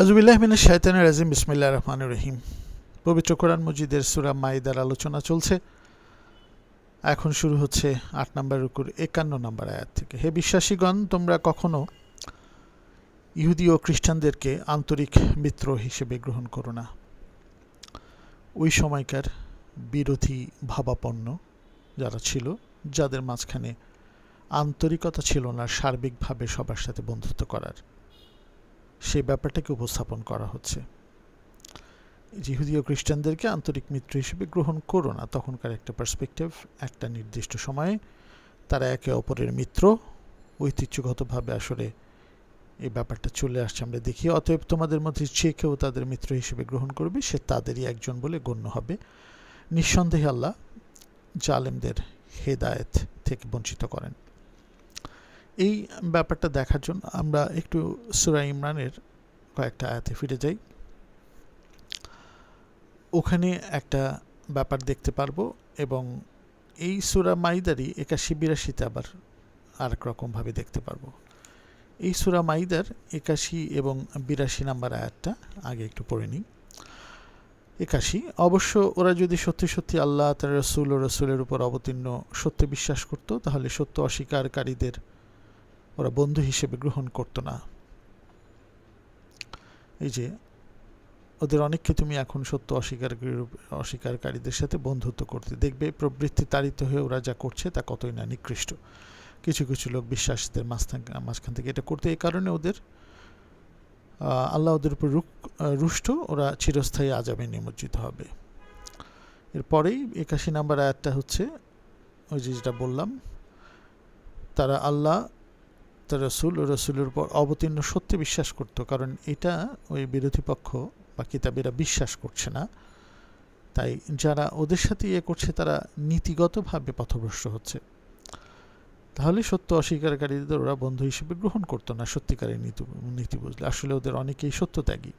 আজুবিল্লাহ মিনা শায়তান রাজিম বিসমিল্লা রহমান রহিম। পবিত্র কোরআন মজিদের সুরা মাইদার আলোচনা চলছে। এখন শুরু হচ্ছে আট নম্বর রুকুর একান্ন নম্বর আয়াত থেকে। হে বিশ্বাসীগণ, তোমরা কখনো ইহুদি ও খ্রিস্টানদেরকে আন্তরিক মিত্র হিসেবে গ্রহণ করো না। ওই সময়কার বিরোধী ভাবাপন্ন যারা ছিল, যাদের মাঝখানে আন্তরিকতা ছিল না, সার্বিকভাবে সবার সাথে বন্ধুত্ব করার। সেই ব্যাপারটাকে উপস্থাপন করা হচ্ছে। ইহুদি ও খ্রিস্টানদেরকে আন্তরিক মিত্র হিসেবে গ্রহণ করো না। তখনকার একটা পার্সপেক্টিভ একটা নির্দিষ্ট সময়ে তারা একে অপরের মিত্র। ঐতিহ্যগতভাবে আসলে এই ব্যাপারটা চলে আসছে, আমরা দেখি। অতএব তোমাদের মধ্যে যে কেউ তাদের মিত্র হিসেবে গ্রহণ করবে, সে তাদেরই একজন বলে গণ্য হবে। নিঃসন্দেহে আল্লাহ জালেমদের হেদায়েত থেকে বঞ্চিত করেন। এই ব্যাপারটা দেখার জন্য আমরা একটু সুরা ইমরানের কয়েকটা আয়াতে ফিরে যাই। ওখানে একটা ব্যাপার দেখতে পারব এবং এই সুরা মাইদারই একাশি বিরাশিতে আবার আরেক রকমভাবে দেখতে পারব। এই সুরা মাইদার একাশি এবং বিরাশি নাম্বার আয়াতটা আগে একটু পড়ে নিই। একাশি, অবশ্য ওরা যদি সত্যি সত্যি আল্লাহ তার রসুল ও রসুলের উপর অবতীর্ণ সত্যি বিশ্বাস করত, তাহলে সত্য অস্বীকারীদের ওরা বন্ধু হিসেবে গ্রহণ করতো না। এই যে, ওদের অনেককে তুমি এখন সত্য অস্বীকার অস্বীকারীদের সাথে বন্ধুত্ব করতে দেখবে, প্রবৃত্তি তাড়িত হয়ে ওরা যা করছে তা কতই না নিকৃষ্ট। কিছু কিছু লোক বিশ্বাসীদের মাঝখান থেকে এটা করতে এই কারণে ওদের আল্লাহ ওদের উপর রুষ্ট, ওরা চিরস্থায়ী আজাবে নিমজ্জিত হবে। এরপরেই একাশি নাম্বার আয়াতটা হচ্ছে, ওই যে যেটা বললাম, তারা আল্লাহ তার রসুল ও রসুলের উপর অবতীর্ণ সত্যি বিশ্বাস করত, কারণ এটা ওই বিরোধী পক্ষ বা কিতাবেরা বিশ্বাস করছে না। তাই যারা ওদের সাথে ইয়ে করছে, তারা নীতিগতভাবে পথভ্রষ্ট হচ্ছে। তাহলে সত্য অস্বীকারীদের ওরা বন্ধু হিসেবে গ্রহণ করতো না সত্যিকারের নীতি নীতি বুঝলে। আসলে ওদের অনেকেই সত্যত্যাগী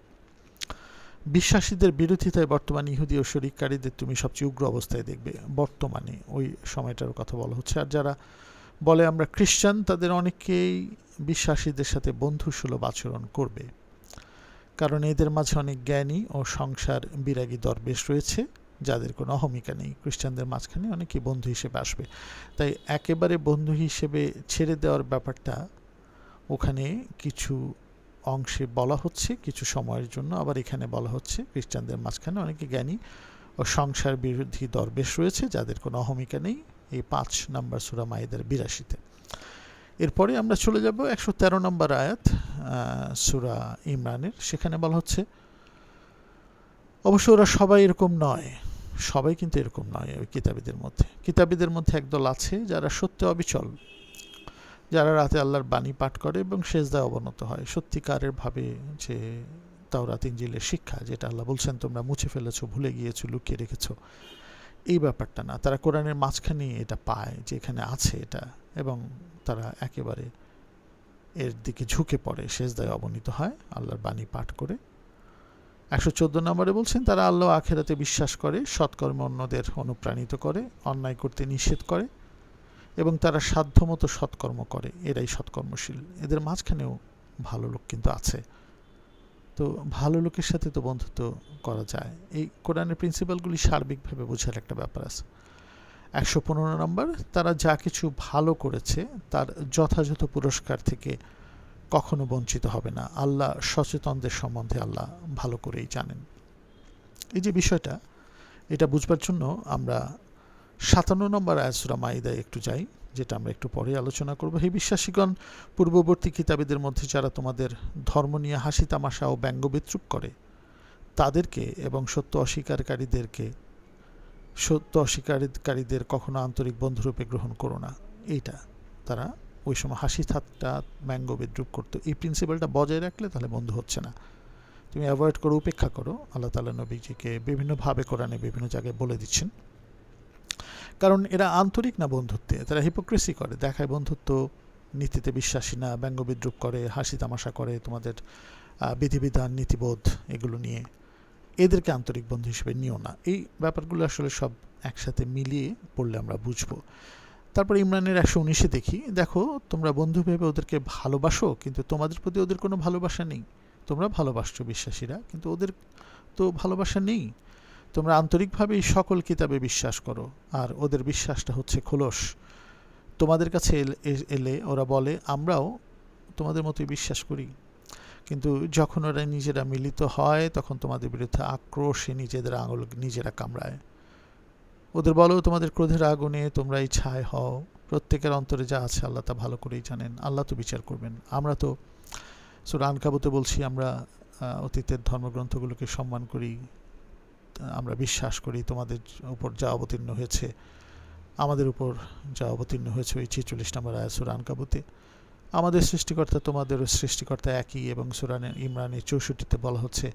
বিশ্বাসীদের বিরোধিতায় বর্তমানে ইহুদি ও শরিককারীদের তুমি সবচেয়ে উগ্র অবস্থায় দেখবে, বর্তমানে ওই সময়টার কথা বলা হচ্ছে। আর যারা বলে আমরা খ্রিস্টান তাদের অনেকেই বিশ্বাসীদের সাথে বন্ধুসুলভ আচরণ করবে। কারণ এদের মাঝে অনেক জ্ঞানী ও সংসার বিরাগী দরবেশ রয়েছে, যাদের কোনো অহমিকা নেই। খ্রিস্টানদের মাঝখানে অনেকেই বন্ধু হিসেবে আসবে। তাই একেবারে বন্ধু হিসেবে ছেড়ে দেওয়ার ব্যাপারটা ওখানে কিছু অংশে বলা হচ্ছে, কিছু সময়ের জন্য। আবার এখানে বলা হচ্ছে খ্রিস্টানদের মাঝখানে অনেকে জ্ঞানী ও সংসার বিরোধী দরবেশ রয়েছে, যাদের কোনো অহমিকা নেই। এই পাঁচ নম্বর সুরা মাইদের বিরাশিতে। এরপরে আমরা চলে যাব একশো তেরো নম্বর আয়াত সুরা ইমরানের। সেখানে বলা হচ্ছে, অবশ্য ওরা সবাই এরকম নয়, সবাই কিন্তু এরকম নয় ওই কিতাবীদের মধ্যে। কিতাবীদের মধ্যে একদল আছে যারা সত্যি অবিচল, যারা রাতে আল্লাহর বাণী পাঠ করে এবং শেষদায় অবনত হয়। সত্যিকারের ভাবে যে তাওরাত ইঞ্জিলের শিক্ষা যেটা আল্লাহ বলছেন, তোমরা মুছে ফেলেছো, ভুলে গিয়েছো, লুকিয়ে রেখেছো এই ব্যাপারটা না। তারা কোরআনের মাঝখানে এটা পায় যে এখানে আছে এটা এবং তারা একেবারে এর দিকে ঝুঁকে পড়ে শেষদায় অবনীত হয় আল্লাহর বাণী পাঠ করে। একশো চোদ্দ নম্বরে বলছেন, তারা আল্লাহ আখেরাতে বিশ্বাস করে, সৎকর্ম অন্যদের অনুপ্রাণিত করে, অন্যায় করতে নিষেধ করে এবং তারা সাধ্যমতো সৎকর্ম করে। এরাই সৎকর্মশীল। এদের মাঝখানেও ভালো লোক কিন্তু আছে। তো ভালো লোকের সাথে তো বন্ধুত্ব করা যায়। এই কোরআনের প্রিন্সিপালগুলি সার্বিকভাবে বোঝার একটা ব্যাপার আছে। একশো পনেরো নম্বর, তারা যা কিছু ভালো করেছে, তার যথাযথ পুরস্কার থেকে কখনো বঞ্চিত হবে না। আল্লাহ সচেতনদের সম্বন্ধে আল্লাহ ভালো করেই জানেন। এই যে বিষয়টা, এটা বুঝবার জন্য আমরা সাতান্ন নম্বর আয়াসুরা মাইদায় একটু যাই। যেটা আমরা একটু পরে আলোচনা করব। হে বিশ্বাসীগণ, পূর্ববর্তী কিতাবীদের মধ্যে যারা তোমাদের ধর্ম নিয়ে হাসি তামাশা ও ব্যঙ্গ বিদ্রুপ করে, তাদেরকে এবং সত্য অস্বীকারীদেরকে, সত্য অস্বীকারীদের কখনো আন্তরিক বন্ধুরূপে গ্রহণ করো না। এইটা তারা ওই সময় হাসি ঠাট্টা, ব্যঙ্গ বিদ্রুপ করতো। এই প্রিন্সিপালটা বজায় রাখলে তাহলে বন্ধু হচ্ছে না। তুমি অ্যাভয়েড করো উপেক্ষা করো। আল্লাহ তালা নবীজিকে বিভিন্নভাবে কোরআনে বিভিন্ন জায়গায় বলে দিচ্ছেন। কারণ এরা আন্তরিক না বন্ধুত্বে? তারা হিপোক্রেসি করে, দেখায় বন্ধুত্ব, নীতিতে বিশ্বাসী না, ব্যঙ্গ বিদ্রুপ করে, হাসি তামাশা করে, তোমাদের বিধিবিধান, নীতিবোধ এগুলো নিয়ে। এদেরকে আন্তরিক বন্ধু হিসেবে নিও না। এই ব্যাপারগুলো আসলে সব একসাথে মিলিয়ে পড়লে আমরা বুঝব। তারপর ইমরানের একশো উনিশে দেখি, দেখো, তোমরা বন্ধু ভেবে ওদেরকে ভালোবাসো, কিন্তু তোমাদের প্রতি ওদের কোনো ভালোবাসা নেই। তোমরা ভালোবাসছো বিশ্বাসীরা, কিন্তু ওদের তো ভালোবাসা নেই। তোমরা আন্তরিকভাবে সকল কিতাবে বিশ্বাস করো, আর ওদের বিশ্বাসটা হচ্ছে খোলস। তোমাদের কাছে এল- ওরা বলে, আমরাও তোমাদের মতোই বিশ্বাস করি। কিন্তু যখন ওরা নিজেরা মিলিত হয়, তখন তোমাদের বিরুদ্ধে আক্রোশে নিজেদের আঙুল নিজেরা কামড়ায়। ওদের বলো, তোমাদের ক্রোধের আগুনে তোমরা এই ছায় হও। প্রত্যেকের অন্তরে যা আছে আল্লাহ তা ভালো করেই জানেন। আল্লাহ তো বিচার করবেন। আমরা তো সুরান কাবুতে বলছি, আমরা অতীতের ধর্মগ্রন্থগুলোকে সম্মান করি। আমরা বিশ্বাস করি তোমাদের উপর যা অবতীর্ণ হয়েছে, আমাদের উপর যা অবতীর্ণ হয়েছে ওই ছেচল্লিশ নম্বর আয় সুরান কাবুতে আমাদের সৃষ্টিকর্তা তোমাদেরও সৃষ্টিকর্তা একই এবং সুরানে ইমরানের চৌষট্টিতে বলা হচ্ছে,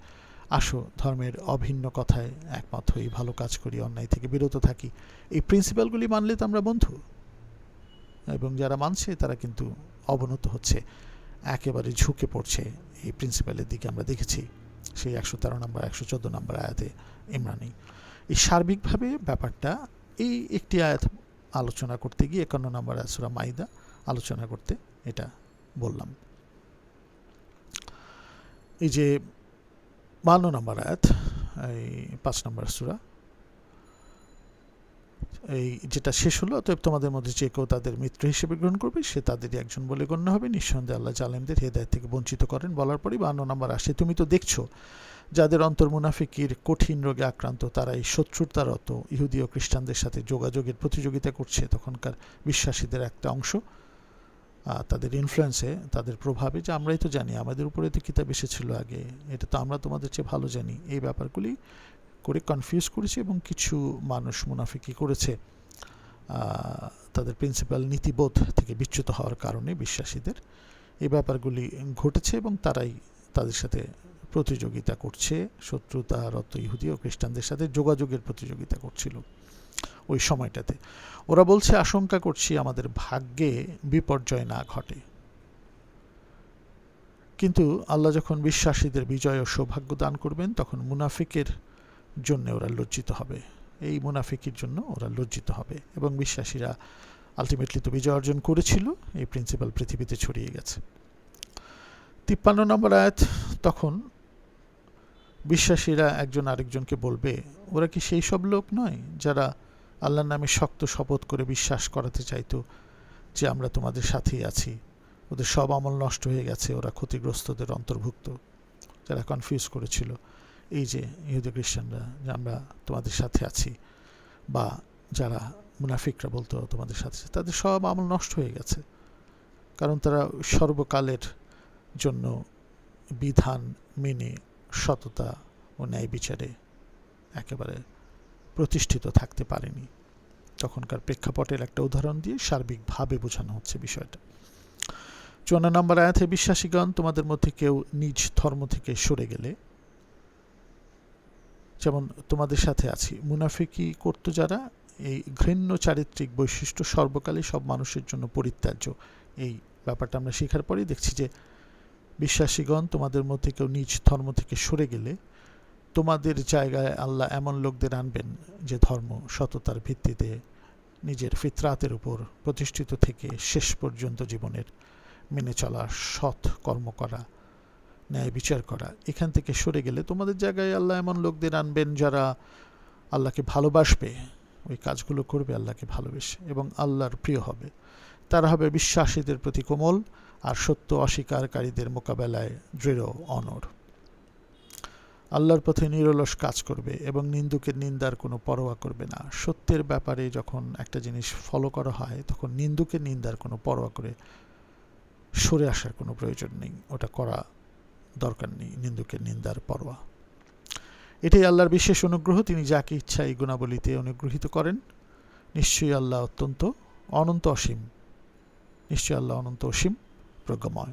আসো ধর্মের অভিন্ন কথায় একমত হই, ভালো কাজ করি, অন্যায় থেকে বিরত থাকি। এই প্রিন্সিপালগুলি মানলে তো আমরা বন্ধু। এবং যারা মানছে তারা কিন্তু অবনত হচ্ছে, একেবারে ঝুঁকে পড়ছে এই প্রিন্সিপালের দিকে আমরা দেখেছি। সেই একশো তেরো নম্বর, একশো চোদ্দ নম্বর আয়াতে ইমরানি এই। সার্বিকভাবে ব্যাপারটা, এই একটি আয়াত আলোচনা করতে গিয়ে একান্ন নম্বর আয়াসুরা মাইদা আলোচনা করতে এটা বললাম। এই যে বান্ন নম্বর আয়াত, এই পাঁচ নম্বর সুরা এই যেটা শেষ হলো, অতএব তোমাদের মধ্যে যে কেউ তাদের মিত্র হিসেবে গ্রহণ করবে, সে তাদেরই একজন বলে গণ্য হবে। নিঃসন্দেহে আল্লাহ জালেমদের হেদায়ত থেকে বঞ্চিত করেন বলার পরই বান্ন নম্বর আসে। তুমি তো দেখছ, যাদের অন্তর মুনাফিকির কঠিন রোগে আক্রান্ত, তারা এই শত্রুতারত ইহুদি ও খ্রিস্টানদের সাথে যোগাযোগের প্রতিযোগিতা করছে। তখনকার বিশ্বাসীদের একটা অংশ তাদের ইনফ্লুয়েন্সে তাদের প্রভাবে, যে আমরাই তো জানি। আমাদের উপরে তো কিতাব এসেছিল আগে। এটা তো আমরা তোমাদের চেয়ে ভালো জানি। এই ব্যাপারগুলি করে কনফিউজ করেছে এবং কিছু মানুষ মুনাফিকি করেছে। তাদের প্রিন্সিপাল নীতিবোধ থেকে বিচ্যুত হওয়ার কারণে বিশ্বাসীদের এই ব্যাপারগুলি ঘটেছে এবং তারাই তাদের সাথে প্রতিযোগিতা করছে। শত্রুতারত ইহুদি ও খ্রিস্টানদের সাথে যোগাযোগের প্রতিযোগিতা করছিল ওই সময়টাতে। ওরা বলছে, আশঙ্কা করছি আমাদের ভাগ্যে বিপর্যয় না ঘটে। কিন্তু আল্লাহ যখন বিশ্বাসীদের বিজয় ও সৌভাগ্য দান করবেন, তখন মুনাফিকের জন্য ওরা লজ্জিত হবে। এই মুনাফিকির জন্য ওরা লজ্জিত হবে এবং বিশ্বাসীরা আলটিমেটলি তো বিজয় অর্জন করেছিল, এই প্রিন্সিপাল পৃথিবীতে ছড়িয়ে গেছে। তিপ্পান্ন নম্বর আয়াত, তখন বিশ্বাসীরা একজন আরেকজনকে বলবে, ওরা কি সেই সব লোক নয় যারা আল্লাহর নামে শক্ত শপথ করে বিশ্বাস করাতে চাইতো যে আমরা তোমাদের সাথেই আছি? ওদের সব আমল নষ্ট হয়ে গেছে, ওরা ক্ষতিগ্রস্তদের অন্তর্ভুক্ত। যারা কনফিউজ করেছিল। এই যে ইহুদি খ্রিস্টানরা, যে আমরা তোমাদের সাথে আছি বা যারা মুনাফিকরা বলতো তোমাদের সাথে তাদের সব আমল নষ্ট হয়ে গেছে। কারণ তারা সর্বকালের জন্য বিধান মেনে, সততা ও ন্যায় বিচারে একেবারে প্রতিষ্ঠিত থাকতে পারেনি। তখনকার প্রেক্ষাপটের একটা উদাহরণ দিয়ে সার্বিকভাবে বোঝানো হচ্ছে বিষয়টা। চুয়ান্ন নম্বর আয়াতে বিশ্বাসীগণ, তোমাদের মধ্যে কেউ নিজ ধর্ম থেকে সরে গেলে যেমন তোমাদের সাথে আছি, মুনাফিকি করতো যারা, এই ঘৃণ্য চারিত্রিক বৈশিষ্ট্য সর্বকালে সব মানুষের জন্য পরিত্যাজ্য। এই ব্যাপারটা আমরা শেখার পরেই দেখছি যে, বিশ্বাসীগণ তোমাদের মধ্যে কেউ নিজ ধর্ম থেকে সরে গেলে, তোমাদের জায়গায় আল্লাহ এমন লোকদের আনবেন যে ধর্ম সততার ভিত্তিতে নিজের ফিতরাতের উপর প্রতিষ্ঠিত থেকে শেষ পর্যন্ত জীবনের মেনে চলা সৎ কর্ম করা। ন্যায় বিচার করা। এখান থেকে সরে গেলে তোমাদের জায়গায় আল্লাহ এমন লোকদের আনবেন যারা আল্লাহকে ভালোবাসবে। ওই কাজগুলো করবে, আল্লাহকে ভালোবেসে এবং আল্লাহর প্রিয় হবে। তারা হবে বিশ্বাসীদের প্রতি কোমল আর সত্য অস্বীকারীদের মোকাবেলায় দৃঢ় অনর আল্লাহর পথে নিরলস কাজ করবে এবং নিন্দুকের নিন্দার কোনো পরোয়া করবে না। সত্যের ব্যাপারে যখন একটা জিনিস ফলো করা হয়, তখন নিন্দুকের নিন্দার কোনো পরোয়া করে সরে আসার কোনো প্রয়োজন নেই। ওটা করা দরকার নেই, নিন্দুকের নিন্দার পরোয়া। এটাই আল্লাহর বিশেষ অনুগ্রহ, তিনি যাকে ইচ্ছা এই গুণাবলীতে অনুগ্রহিত করেন, নিশ্চয়ই আল্লাহ অত্যন্ত অনন্ত অসীম। নিশ্চয়ই আল্লাহ অনন্ত অসীম প্রজ্ঞাময়।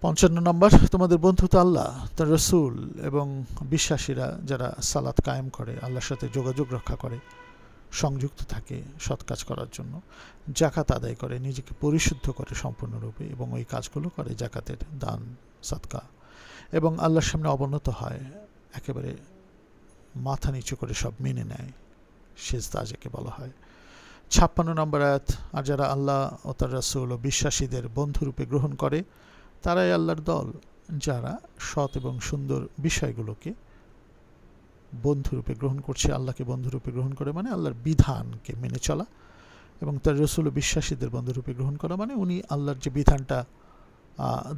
পঞ্চান্ন নম্বর, তোমাদের বন্ধু তো আল্লাহ, তার রসুল এবং বিশ্বাসীরা যারা সালাত কায়েম করে, আল্লাহর সাথে যোগাযোগ রক্ষা করে, সংযুক্ত থাকে সৎ কাজ করার জন্য জাকাত আদায় করে, নিজেকে পরিশুদ্ধ করে সম্পূর্ণরূপে এবং ওই কাজগুলো করে জাকাতের দান সৎকা এবং আল্লাহর সামনে অবনত হয়, একেবারে মাথা নিচু করে সব মেনে নেয়, সেজদা যাকে বলা হয়। ছাপ্পান্ন নম্বর আয়াত, আর যারা আল্লাহ ও তার রাসুল ও বিশ্বাসীদের বন্ধুরূপে গ্রহণ করে, তারাই আল্লাহর দল, যারা সৎ এবং সুন্দর বিষয়গুলোকে বন্ধুরূপে গ্রহণ করছে, আল্লাহকে বন্ধুরূপে গ্রহণ করে মানে আল্লাহর বিধানকে মেনে চলা এবং তার রসুল বিশ্বাসীদের বন্ধুরূপে গ্রহণ করা মানে উনি আল্লাহর যে বিধানটা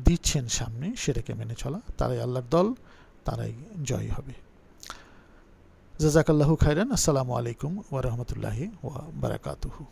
দিচ্ছেন সামনে, সেটাকে মেনে চলা। তারাই আল্লাহর দল, তারাই জয় হবে। জাজাকাল্লাহু খাইরান আসসালামু আলাইকুম ওয়া বারাকাতুহু।